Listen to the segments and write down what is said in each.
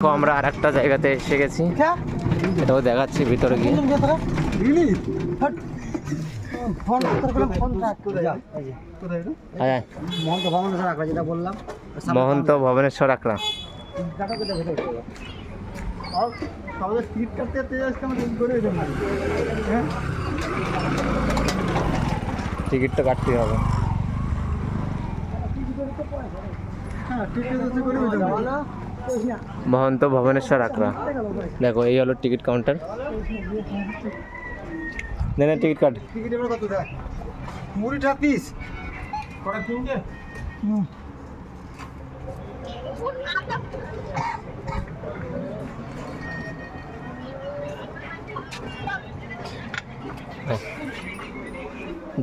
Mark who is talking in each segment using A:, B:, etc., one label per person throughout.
A: আমরা আর একটা জায়গাতে এসে গেছি। এটাও দেখাচ্ছি ভিতরে গিয়ে।
B: ফোন করে ফোন রাখ যা
A: হ্যাঁ
B: মহন্ত
A: ভবনেশ্বর
B: কাটতে কাটতে হ্যাঁ?
A: টিকিট তো কাটতেই হবে।
B: হ্যাঁ টিকিট করে
A: মহন্ত ভবনেশ্বর আকরা। দেখো এই হলো টিকিট কাউন্টার। নে নে টিকিট কাট।
B: টিকিট এবার কত দেয় মুড়িটা পিস। কটা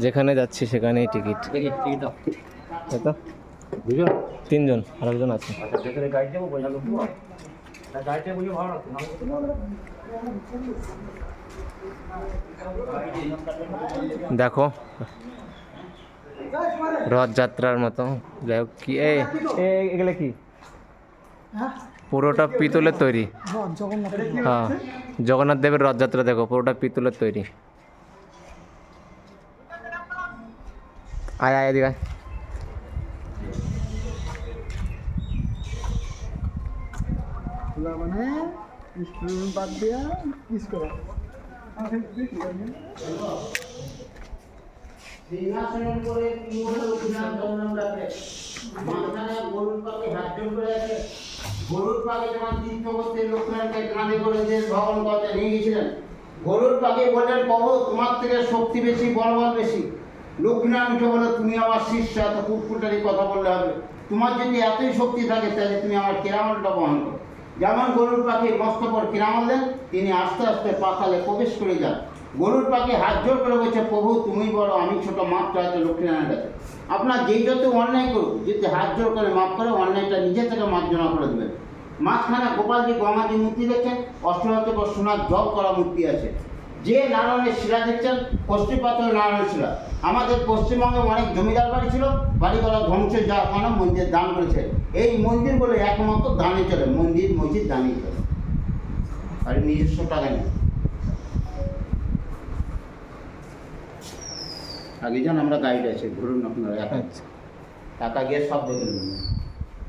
A: যেখানে যাচ্ছি সেখানেই টিকিট। তাই তো। দুজন তিনজন আরেকজন আছে। দেখো রথযাত্রার মতো। যাই হোক কি এগুলো কি? পুরোটা পিতলের তৈরি।
B: জগন্নাথ
A: হ্যাঁ জগন্নাথ দেবের রথযাত্রা দেখো পুরোটা পিতলের তৈরি। আয় আয় এদিকে
B: খোলা মানে স্টুডেন্ট বাদ দিয়া কিস করা।
C: মাঝখানে গরুর পাকে হাতজন করে তোমার থেকে শক্তি বেশি বলবল বেশি। লক্ষ্মীনারায়ণ উঠে বলে তুমি আমার শিষ্য, এত কুটকুটারি কথা বললে হবে। তোমার যদি এতই শক্তি থাকে, তাহলে তুমি আমার কেরামলটা বহন করো। যেমন গরুর পাখি মস্তপর কিরামল দেন তিনি আস্তে আস্তে পাতালে প্রবেশ করে যান। গরুর পাখি হাত জোর করে বলছে, প্রভু, তুমি বড় আমি ছোট মাপটা আছে লক্ষ্মীনারায়ণ কাছে। আপনার যেই যত অন্যায় করুক, যদি হাত জোর করে মাপ করে, অন্যায়টা নিজে থেকে মার্জনা করে দেবেন। মাঝখানে গোপালজি গঙ্গাজি মূর্তি দেখছেন অষ্টমাত্র সোনার জব করা মূর্তি আছে। যে নারায়ণের শিলা দেখছেন পশ্চিম পাথর নারায়ণের শিলা। আমাদের পশ্চিমবঙ্গে অনেক জমিদার বাড়ি ছিল বাড়িগুলো ধ্বংস যাওয়ার কারণে মন্দির দান করেছে। এই মন্দির বলে একমাত্র দানে চলে মন্দির মসজিদ দানে চলে। আর নিজস্ব টাকা নেই। আগে যান আমরা গাইড আছে ঘুরুন আপনারা। একা
A: আচ্ছা।
C: টাকা গিয়ে সব দেখে নেবেন।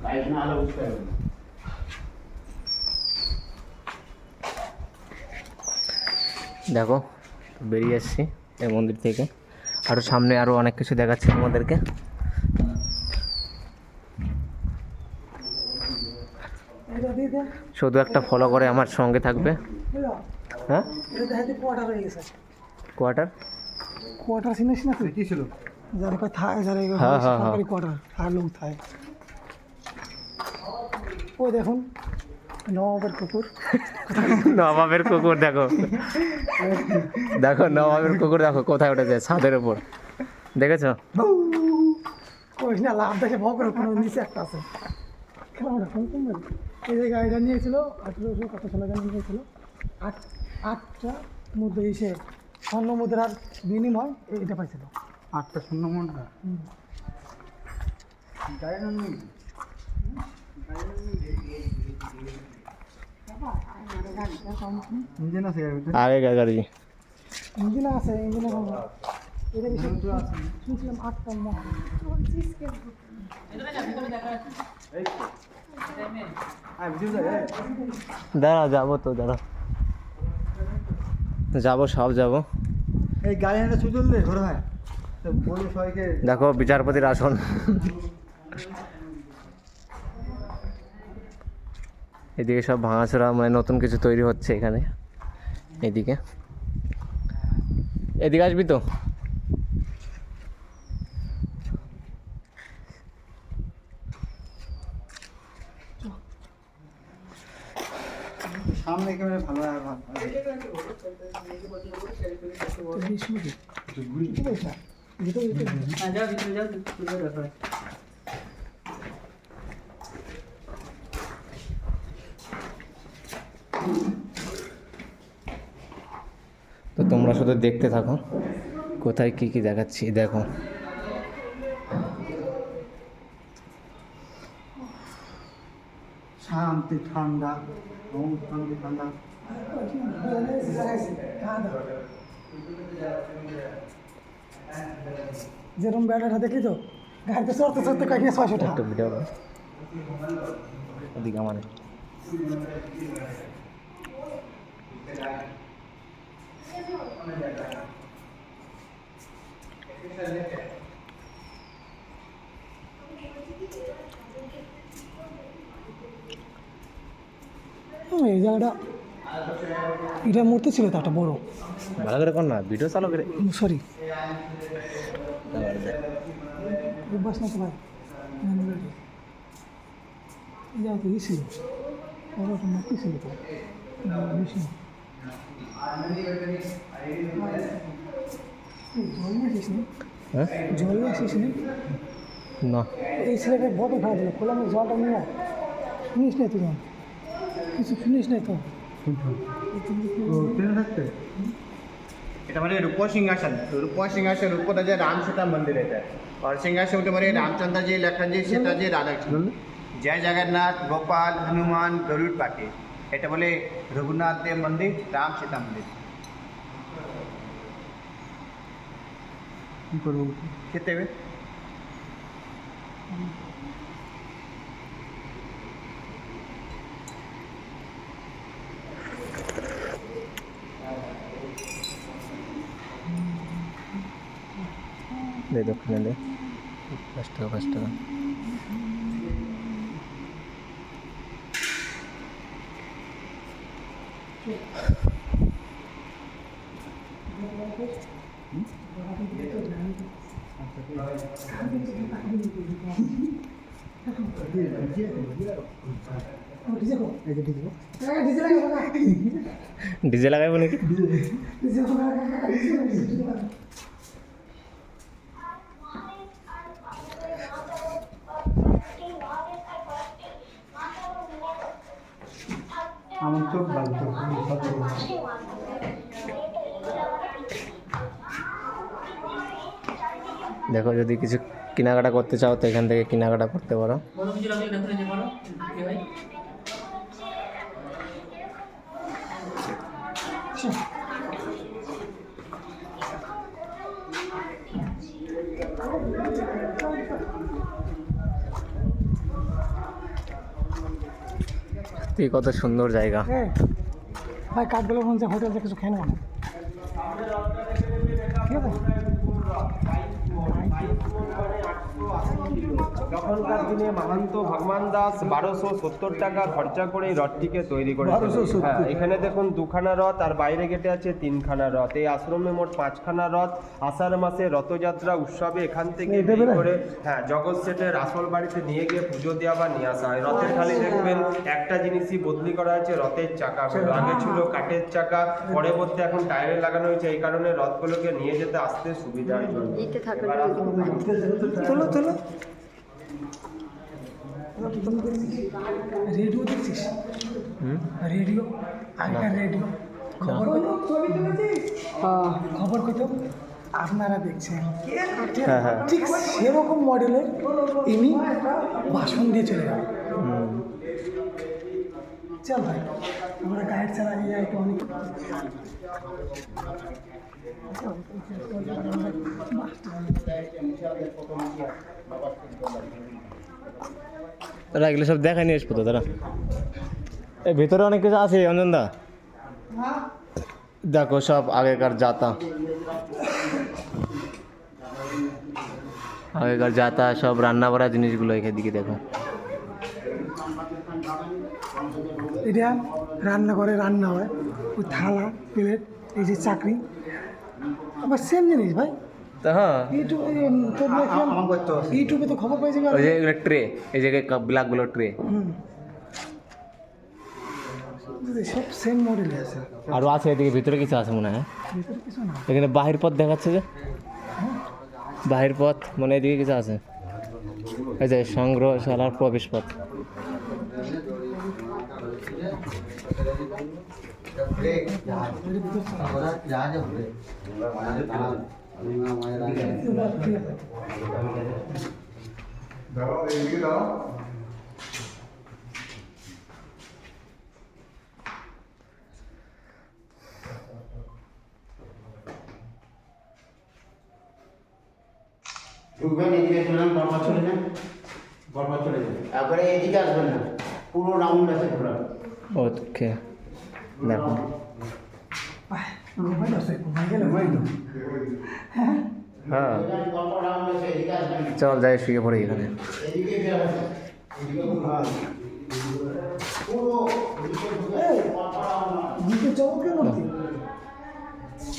C: গাইড না হলে বুঝতে পারবেন
A: দেখো বেরিয়ে এসছি এই মন্দির থেকে। আরও সামনে আরও অনেক কিছু দেখাচ্ছে আমাদেরকে শুধু একটা ফলো করে আমার সঙ্গে থাকবে। হ্যাঁ?
B: কোয়ার্টার হয়ে
A: হ্যাঁ, হ্যাঁ, হ্যাঁ।
B: কোয়ার্টার থাকে ওই দেখুন। নবাবের কুকুর
A: নবাবের কুকুর দেখো। দেখো নবাবের কুকুর দেখো কোথায় উঠেছে ছাদের উপর। দেখেছ?
B: কইস না লাভ দেখে ভয় করে কোনো নিচে একটা আছে। খেলাটা কোন কোন? এই যে গাড়িটা নিয়েছিল আঠেরোশো কত সালে গাড়ি নিয়েছিল। আট আটটা মুদ্রা এসে স্বর্ণ মুদ্রার বিনিময় এইটা পাইছিল।
D: আটটা ইঞ্জিন আছে
B: ইঞ্জিন
A: দাঁড়া, যাব তো, দাঁড়া। যাব, সব যাব।
D: এই গাড়ি হাঁটা সবাইকে
A: দেখো, বিচারপতির আসন। এদিকে সব ভাঙাচোরা মানে নতুন কিছু তৈরি হচ্ছে এখানে। এদিকে। এদিকে আসবি তো?
D: সামনে ক্যামেরা ভালো আর ভালো
B: বিষ্ণুকে কি পয়সা ভিতরে ভিতরে
A: তো তোমরা শুধু দেখতে থাকো। কোথায় কি কি দেখাচ্ছি দেখো।
D: শান্তি ঠান্ডা শান্তি ঠান্ডা।
B: যেরকম ব্যাটাটা দেখলি তো গাড়িতে চড়তে চড়তে কাটিয়ে ছয়শো টাকা।
A: একটু ভিডিও ওদিকে আমার।
B: এই জায়গাটা এটা মূর্তি ছিল তো একটা বড়।
A: ভালো করে কর না ভিডিও চালু করে।
B: সরি অভ্যাস না তো ভাই তো ছিল? মূর্তি ছিল তো। জল নিয়ে আসিস নি
A: হ্যাঁ
B: জল নিয়ে আসিস নি
A: না
B: এই ছেলেটা বটে খাই দিল খোলা আমি জলটা নিয়ে আয়। শুনিস নাই তুই যখন? কিছু শুনিস নাই তো
D: ও ট্রেনে থাকতে
C: এটা মানে रूपो सिंहासन रूपो सिंहासन रूपो যে রাম সীতা মন্দির এটা আর সিংহাসন উঠে মানে রামচন্দ্র জি লক্ষণ জি সীতা জি রাধা জয় জগন্নাথ গোপাল হনুমান গরুড় পাখি এটা বলে রঘুনাথ দেব মন্দির রাম সীতা মন্দির
D: কি করব
C: খেতে হবে
A: দে দক্ষিণে দে পাঁচ টাকা পাঁচ টাকা
B: ডিজে
A: লাগাইবো নাকি
B: ডিজে কো ডিজে লাগে
D: আমার চোখ ভালো চোখ সব
A: দেখো, যদি কিছু কেনাকাটা করতে চাও, তো এখান থেকে কেনাকাটা করতে পারো। সত্যি কত সুন্দর জায়গা।
B: ভাই কাঠগুলো হোটেল থেকে কিছু খেয়ে না ঠিক আছে?
E: তখনকার দিনে মাহান্ত ভগবান দাস বারোশো সত্তর টাকা খরচা করে এই রথটিকে তৈরি
D: করে
E: হ্যাঁ এখানে দেখুন দুখানা রথ আর বাইরে গেটে আছে তিনখানা রথ। এই আশ্রমে মোট পাঁচখানা রথ। আষাঢ় মাসে রথযাত্রা উৎসবে এখান থেকে করে হ্যাঁ জগৎ সেটের আসল বাড়িতে নিয়ে গিয়ে পুজো দেওয়া বা নিয়ে আসা হয়। রথের খালি দেখবেন একটা জিনিসই বদলি করা হয়েছে রথের চাকা। আগে ছিল কাঠের চাকা পরবর্তী এখন টায়ারে লাগানো হয়েছে। এই কারণে রথগুলোকে নিয়ে যেতে আসতে সুবিধার জন্য। এবার আসুন।
B: তোলো তোলো। রেডিও দেখছিস? রেডিও আগেকার রেডিও। খবর খবর কত? আপনারা দেখছেন।
A: হ্যাঁ হ্যাঁ।
B: ঠিক সেরকম মডেলের ইনি ভাষণ দিয়ে চলে
A: হুম।
B: চল ভাই আমরা গাইড নিয়ে যাই তো অনেক
A: তারা এগুলো সব দেখায় নিয়ে আসব তারা এই ভিতরে অনেক কিছু আছে, অঞ্জন দা? দেখো সব আগেকার যাতা। আগেকার যাতা, সব রান্না করা জিনিসগুলো এখানে দিকে দেখো।
B: এটা রান্না করে, রান্না হয়। ওই থালা, প্লেট, এই যে চাকরি। আবার সেম জিনিস ভাই।
A: তা হ্যাঁ
B: ইউটিউবে তোর দেখলাম
D: আমার করতে হবে
B: ইউটিউবে তো খবর পেয়ে যাবে
A: ওই যে এগুলো ট্রে এই যে ব্ল্যাকগুলো ট্রে
B: হুম সব সেম মডেল আছে
A: আরও আছে এদিকে ভিতরে কিছু আছে মনে হয়
B: ভিতরে কিছু না
A: এখানে বাহির পথ দেখাচ্ছে যে বাহির পথ মানে এদিকে কিছু আছে এই যে সংগ্রহশালার প্রবেশ পথ দাও এগিয়ে দাও
C: ঢুকবেন এদিকে চলে যান চলে যান বরবাদ চলে যান তারপরে এদিকে আসবেন না। পুরো রাউন্ড আছে ঘোরা
A: ওকে
B: দেখুন
A: হ্যাঁ চল যাই শুয়ে পড়ি এখানে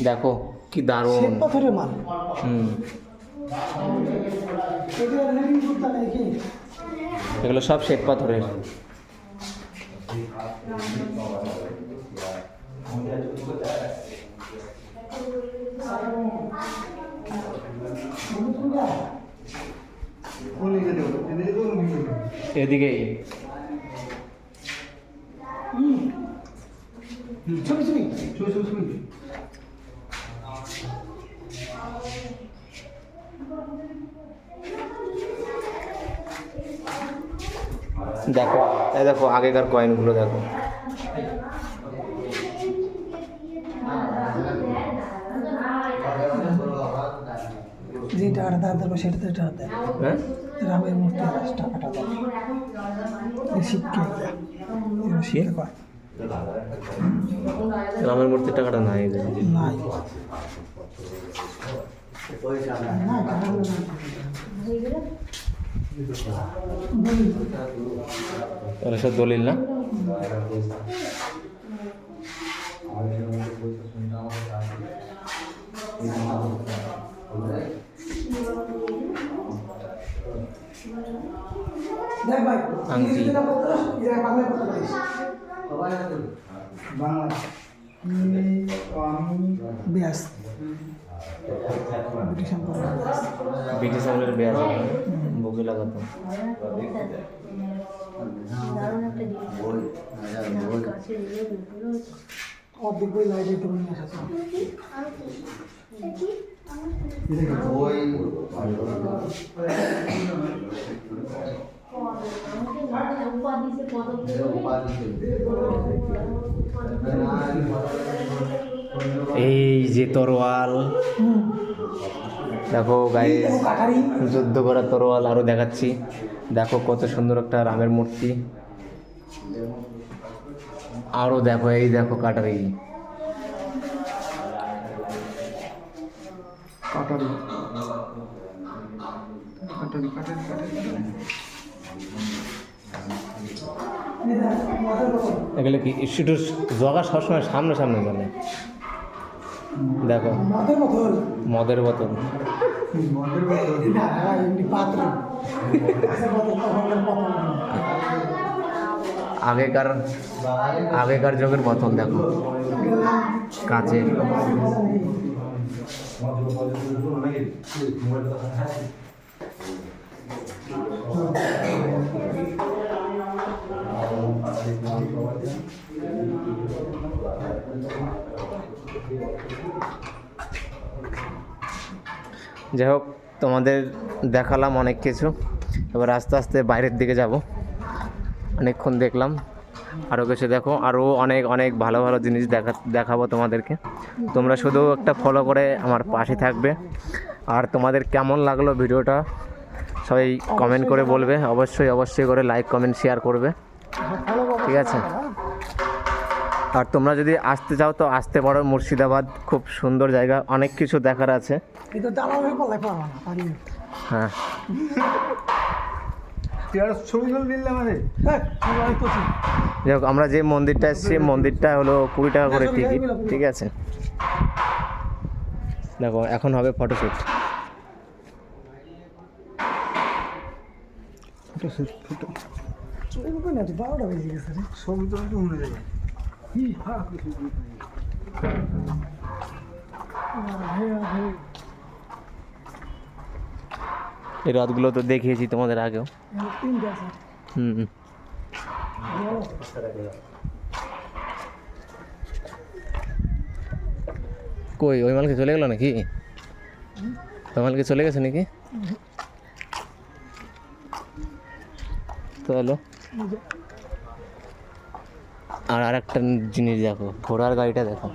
A: দেখো কি দারুণ
B: পাথরের মাল
A: হুম
B: এগুলো
A: সব শ্বেত পাথরের।
D: এদিকে তো রুমি দেবো
A: এদিকেই
B: ছবি ছবি
D: শুই শুই শুই
A: দেখো, এই দেখো আগেকার কয়েনগুলো দেখো।
B: যে টাকাটা দাঁড় দেবো সেটা তো টাকা দেয়
A: হ্যাঁ?
B: রামের মূর্তি টাকাটা দেয় এগুলো
A: রামের মূর্তির টাকাটা নাই।
B: নাই।
A: সব দলিল না?
B: দেখ
D: বাংলা
B: ব্যাস। ব্রিটিশ এম্পায়ার ব্যাস।
A: আমলের বুকে লাগাতো
B: অর্ধেক বই লাইব্রেরি থেকে নিয়ে আসা
A: এই যে তরোয়াল দেখো গায়ে যুদ্ধ করা তরোয়াল আরও দেখাচ্ছি। দেখো কত সুন্দর একটা রামের মূর্তি। আরও দেখো এই দেখো কাটারি।
D: কাটারি। কাটারি কাটারি কাটারি
B: এই দেখ, মদের বোতল।
A: এগুলো কি? শুধু জগা সবসময় সামনে সামনে চলে দেখো
B: মদের বোতল।
A: আগেকার আগেকার যুগের বোতল দেখো। কাচের। যাই হোক তোমাদের দেখালাম অনেক কিছু। এবার আস্তে আস্তে বাইরের দিকে যাব। অনেকক্ষণ দেখলাম। আরও কিছু দেখো আরও অনেক অনেক ভালো ভালো জিনিস দেখা, দেখাবো তোমাদেরকে। তোমরা শুধু একটা ফলো করে আমার পাশে থাকবে। আর তোমাদের কেমন লাগল ভিডিওটা, সবাই কমেন্ট করে বলবে। অবশ্যই অবশ্যই করে লাইক কমেন্ট শেয়ার করবে। ঠিক আছে? আর তোমরা যদি আসতে চাও তো আসতে পারো। মুর্শিদাবাদ খুব সুন্দর জায়গা। অনেক কিছু দেখার আছে।
B: হয়ে।
A: হ্যাঁ। যাই হোক আমরা যে মন্দিরটা এসেছি মন্দিরটা হলো কুড়ি টাকা করে টিকিট ঠিক আছে? দেখো এখন হবে ফটোশ্যুট।
D: Photo shoot photo.
B: চলে যাবে না, তো বারোটা বেজে গেছে রে।
D: ছবি তো একটু উড়ে যাবে
B: ই, হা। আহ, হে, হে।
A: এই রথগুলো তো দেখিয়েছি তোমাদের আগেও
B: এখানে তিনটে আছে।
A: হুম হুম।
B: ভালো।
A: কই ওই মালকে চলে গেলো নাকি ওই মালকে চলে গেছে নাকি তো হলো
B: এই যে,
A: আর আরেকটা জিনিস দেখো ঘোড়ার গাড়িটা দেখো।